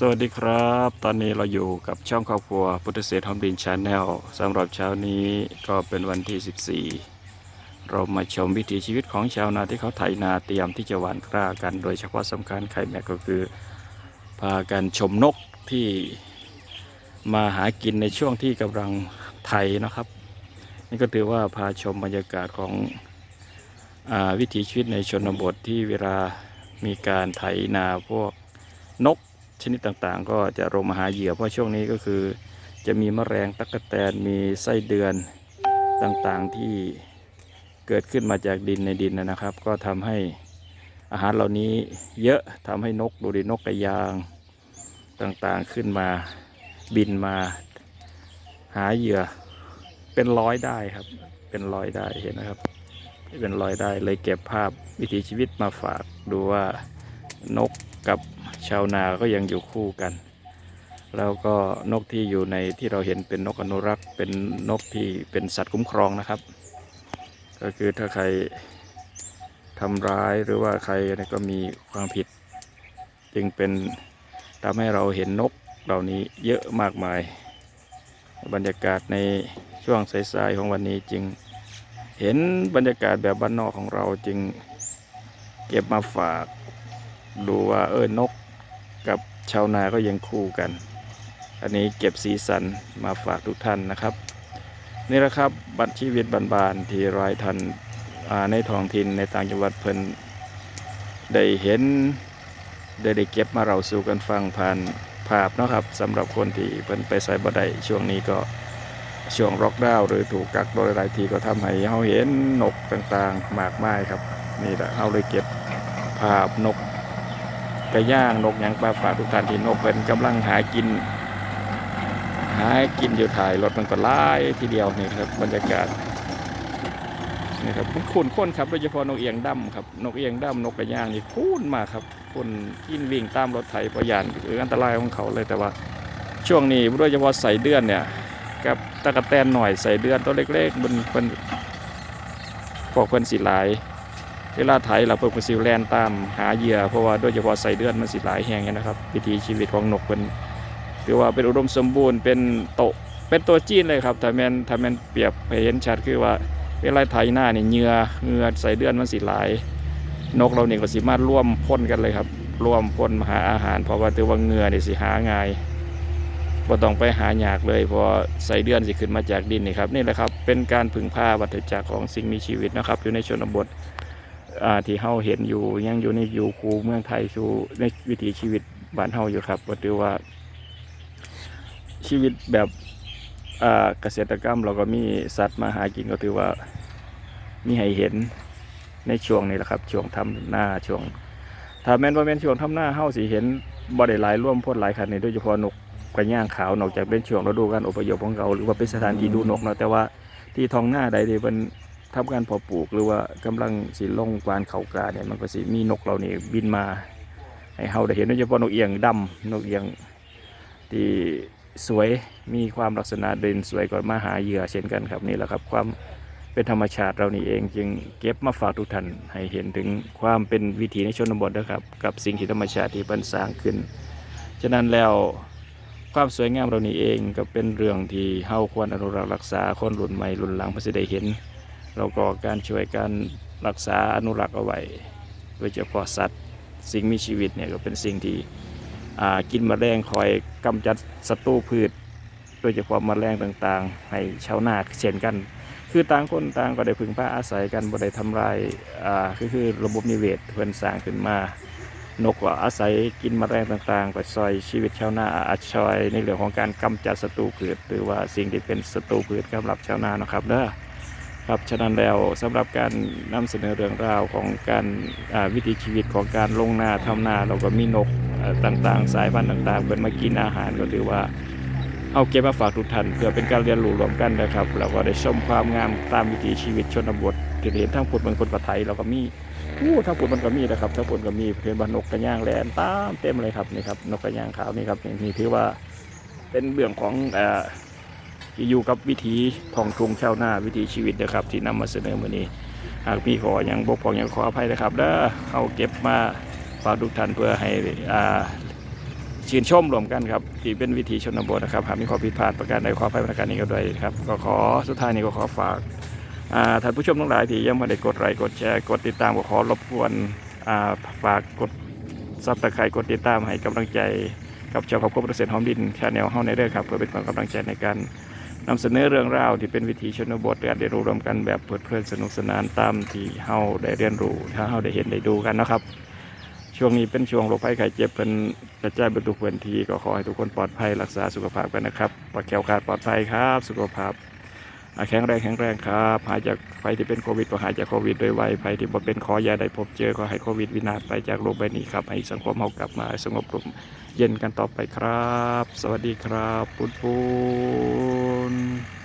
สวัสดีครับ ตอนนี้เราอยู่กับช่องครอบครัวพุทธเศรษฐ์ทอมดินชาแนลสำหรับเช้านี้ก็เป็นวันที่ 14 เรามาชมวิถีชีวิตของชาวนาที่เขาไถนาเตรียมที่จะหว่านกล้ากัน โดยเฉพาะสำคัญไข่แมกก็คือ พากันชมนกที่มาหากินในช่วงที่กำลังไถนะครับ นี่ก็ถือว่าพาชมบรรยากาศของอวิถีชีวิตในชนบทที่เวลามีการไถนาพวกนก ชนิดต่างๆ ก็จะลงมาหาเหยื่อเพราะช่วงนี้ก็คือ จะมีมแมลงตั๊กแตนมีไส้เดือนต่างๆที่เกิดขึ้นมาจากดินในดินนะครับ ก็ทำให้อาหารเหล่านี้เยอะทำให้นกดูดินกกระยางต่างๆขึ้นมาบินมาหาเหยื่อเป็นร้อยได้ครับ เป็นร้อยได้เห็นนะครับ เป็นร้อยได้เลยเก็บภาพวิถีชีวิตมาฝากดูว่านก กับชาวนาก็ยังอยู่คู่กัน แล้วก็นกที่อยู่ในที่เราเห็นเป็นนกอนุรักษ์ เป็นนกที่เป็นสัตว์คุ้มครองนะครับ ก็คือถ้าใครทำร้ายหรือว่าใครก็มีความผิด จึงเป็นทำให้เราเห็นนกเหล่านี้เยอะมากมาย บรรยากาศในช่วงสายๆของวันนี้จึงเห็นบรรยากาศแบบบ้านนอกของเราจึงเก็บมาฝาก ดูว่าเออนกกับชาวนาก็ยังคู่กัน อันนี้เก็บสีสันมาฝากทุกท่านนะครับ นี่แหละครับบัตรชีวิตบานๆที่รายทันอ่าในท้องถิ่นในต่างจังหวัดเพิ่นได้เห็นได้ได้เก็บมาเราสู่กันฟังผ่านภาพนะครับสำหรับคนที่เพิ่นไปใส่บ่ได้ช่วงนี้ก็ช่วงล็อกดาวน์หรือถูกกักโดยหลายทีก็ทำให้เราเห็นนกต่างๆ มากมายครับ นี่แหละเราเลยเก็บภาพนก กระย่างนกหยังปลาฝากทุกท่านที่นกเป็นกำลังหากิน หากินอยู่ถ่ายรถมันก็ไล่ทีเดียวนี่ครับบรรยากาศนี่ครับคุ้นค้นครับโดยเฉพาะนกเอียงดำครับนกเอียงดำนกกระย่างนี่คุ้นมากครับคนกินวิ่งตามรถไถประยานหรืออันตรายของเขาเลยแต่ว่า ช่วงนี้โดยเฉพาะใส่เดือนเนี่ยกับตะกะแตนหน่อยใส่เดือนตัวเล็กๆมันเป็นพวกเพิ่นสีหลาย เวลาไถเราเพิ่นก็สิแลนตามหาเหยื่อเพราะว่าโดยเฉพาะใส่เดือนมันสิหลายแหงเนี่ยนะครับวิถีชีวิตของนกเป็นถือว่าเป็นอุดมสมบูรณ์เป็นโตเป็นตัวจีนเลยครับถ้าแมนถ้าแมนเปรียบให้เห็นชัดคือว่าเวลาไถหน้าเนี่ยเหงื่อเหงื่อใส่เดือนมันสิหลาย นกเราเนี่ยก็สิมาร่วมพ่นกันเลยครับร่วมพ่นมาหาอาหาร เพราะว่าถือว่าเหงื่อเนี่ยสิหาง่ายบ่ต้องไปหาหยากเลยพราะใส่เดือนสิขึ้นมาจากดินนี่ครับนี่แหละครับเป็นการพึ่งพาวัฏจักรของสิ่งมีชีวิตนะครับอยู่ในชนบท ที่เฮาเห็นอยู่ยังอยู่ในอยู่คูเมืองไทยสู่ในวิถีชีวิตบ้านเฮาอยู่ครับก็ถือว่า ชีวิตแบบเกษตรกรรมเราก็มีสัตว์มาหากินก็ถือว่ามีให้เห็นในช่วงนี้แหละครับ ช่วงทำหน้าช่วง ถ้าแม่นว่าแม่นช่วงทำหน้าเฮาสิเห็นบ่ได้หลายร่วมพ่นหลายคันนี่โดยเฉพาะนกกระย่างขาวนอกจากเป็นช่วงฤดูการอพยพของเขาหรือว่าเป็นสถานที่ดูนกเนาะแต่ว่าที่ท้องหน้าใดที่เป็น ทำการเพาะปลูกหรือว่ากำลังสิลงกวานเขากาเนี่ยมันก็สิมีนกเรานี่บินมาให้เฮาได้เห็นโดยเฉพาะนกเอียงดำนกเอียงที่สวยมีความลักษณะเด่นสวยกว่ามาหาเหยื่อเช่นกันครับนี่แหละครับ ความเป็นธรรมชาติเรานี่เอง จึงเก็บมาฝากทุกท่านให้เห็นถึงความเป็นวิถีในชนบทนะครับกับสิ่งที่ธรรมชาติที่เพิ่นสร้างขึ้น ฉะนั้นแล้วความสวยงามเรานี่เองก็เป็นเรื่องที่เฮาควรอนุรักษ์รักษาคนรุ่นใหม่รุ่นหลังเพื่อสิได้เห็น แล้วก็การช่วยการรักษาอนุรักษ์เอาไว้โดยเฉพาะสัตว์สิ่งมีชีวิตเนี่ยก็เป็นสิ่งที่กินมแมลงคอยกำจัดศัตรูพืช โดยเฉพาะมแมลงต่างๆ ให้ชาวนาเช่นกัน คือต่างคนต่างก็ได้พึ่งพาอาศัยกันบ่ได้ทำลายอ่าคือคอระบบนิเวศเพิ่อนสร้างขึ้นมานกก็อาศัยกินมแมลงต่างๆก็ซอยชีวิตชาวนาอาชอยในเรื่องของการกำจัดศัตรูพืช หรือว่าสิ่งที่เป็นศัตรูพืชสำหรับชาวนานะครับเด้อ ครับฉะนั้นแล้วสำหรับการนำเสนอเรื่องราวของการวิถีชีวิตของการลงนาทำนาเราก็มีนกต่างๆ สายพันธุ์ต่างๆเกิดมากินอาหารก็ถือว่าเอาเก็บมาฝากทุกท่านเพื่อเป็นการเรียนรู้รวมกันนะครับแล้วก็ได้ชมความงามตามวิถีชีวิตชนบทที่เห็นทั้งพุทธเมืองคนปะไทยเราก็มีอู้ทั้งพุทธมันก็มีนะครับทั้งพุทธก็มีเพื่อนบ้านนกกระย่างแลนตามเต็มเลยครับนี่ครับนกกระย่างขาวนี่ครับนี่ถือว่าเป็นเรื่องของอ ที่อยู่กับวิถีทองทุงชาวนาวิถีชีวิตนะครับ ที่นำมาเสนอมื่อนี้ หากมีขออย่างบกพร่องอย่างขออภัยนะครับเด้อเอาเก็บมาฝากทุกท่านเพื่อให้อ่าชื่นชมรวมกันครับที่เป็นวิถีชนบทนะครับหากมีข้อผิดพลาดประการใดขออภัยประการนี้ก็ด้วยครับก็ขอสุดท้ายนี้ก็ขอฝากท่านผู้ชมทั้งหลายที่ยังไม่ได้กดไลค์กดแชร์กดติดตามก็ขอรบกวนฝากกดซับสไครต์กดติดตามให้กำลังใจกับเจ้าของกรมเกษตรหอมดินชาแนลเฮาในเด้องครับเพื่อเป็นกำลังใจในการ นำเสนอเรื่องราวที่เป็นวิถีชนบทการเรียนรู้รวมกันแบบเพลิดเพลินสนุกสนานตามที่เฮาได้เรียนรู้ถ้าเฮาได้เห็นได้ดูกันนะครับ ช่วงนี้เป็นช่วงโรคภัยไข้เจ็บเป็นกระจายบรรทุกพื้นที่ก็ขอให้ทุกคนปลอดภัยรักษาสุขภาพกันนะครับปลอดแคล้วคลาดปลอดภัยครับ สุขภาพ แข็งแรงแข็งแรงครับหายจากไฟที่เป็นโควิดก็หายจากโควิดโดยไวไฟที่บ่เป็นขอยาได้พบเจอขอให้โควิดวินาศไปจากโลกใบนี้ครับ ให้สังคมเฮากลับมาสงบร่มเย็นกันต่อไปครับ สวัสดีครับปุณปุน